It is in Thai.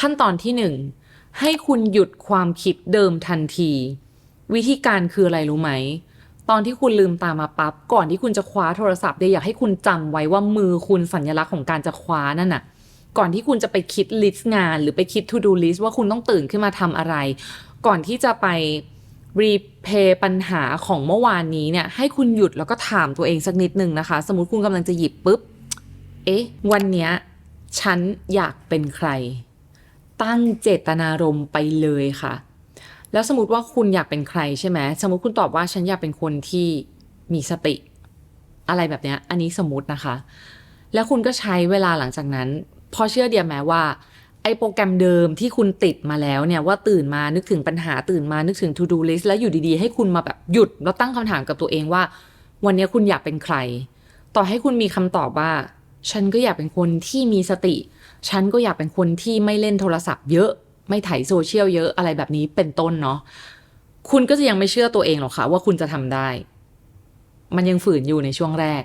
ขั้นตอนที่หนึ่งให้คุณหยุดความคิดเดิมทันที วิธีการคืออะไรรู้ไหม ตอนที่คุณลืมตามาปั๊บก่อนที่คุณจะคว้าโทรศัพท์เดยอยากให้คุณจำไว้ว่ามือคุณสัญลักษณ์ของการจะคว้านั่นน่ะ ก่อนที่คุณจะไปคิดลิสต์งาน หรือไปคิด to do list ว่าคุณต้องตื่นขึ้นมาทำอะไร ก่อนที่จะไปรีเพย์ปัญหาของเมื่อวานนี้เนี่ย ให้คุณหยุดแล้วก็ถามตัวเองสักนิดนึงนะคะ สมมติคุณกำลังจะหยิบปุ๊บ เอ๊ะ วันเนี้ยฉันอยากเป็นใคร ตั้งเจตนารมณ์ไปเลยค่ะ แล้วสมมติว่าคุณอยากเป็นใครใช่ไหมสมมติคุณตอบว่าฉันอยากเป็นคนที่มีสติ อะไรแบบเนี้ย อันนี้สมมตินะคะ แล้วคุณก็ใช้เวลาหลังจากนั้น พอเชื่อเดียแม้ว่าไอโปรแกรมเดิมที่คุณติดมาแล้วเนี่ยว่าตื่นมานึกถึงปัญหาตื่นมานึกถึง to do list แล้วอยู่ดีๆ ให้คุณมาแบบหยุด แล้วตั้งคำถามกับตัวเองว่า วันนี้คุณอยากเป็นใคร ต่อให้คุณมีคำตอบว่า ฉันก็อยากเป็นคนที่มีสติ ฉันก็อยากเป็นคนที่ไม่เล่นโทรศัพท์เยอะ ไม่ไถโซเชียลเยอะอะไรแบบนี้เป็นต้นเนาะ คุณก็จะยังไม่เชื่อตัวเองหรอกค่ะว่าคุณจะทำได้ มันยังฝืนอยู่ในช่วงแรก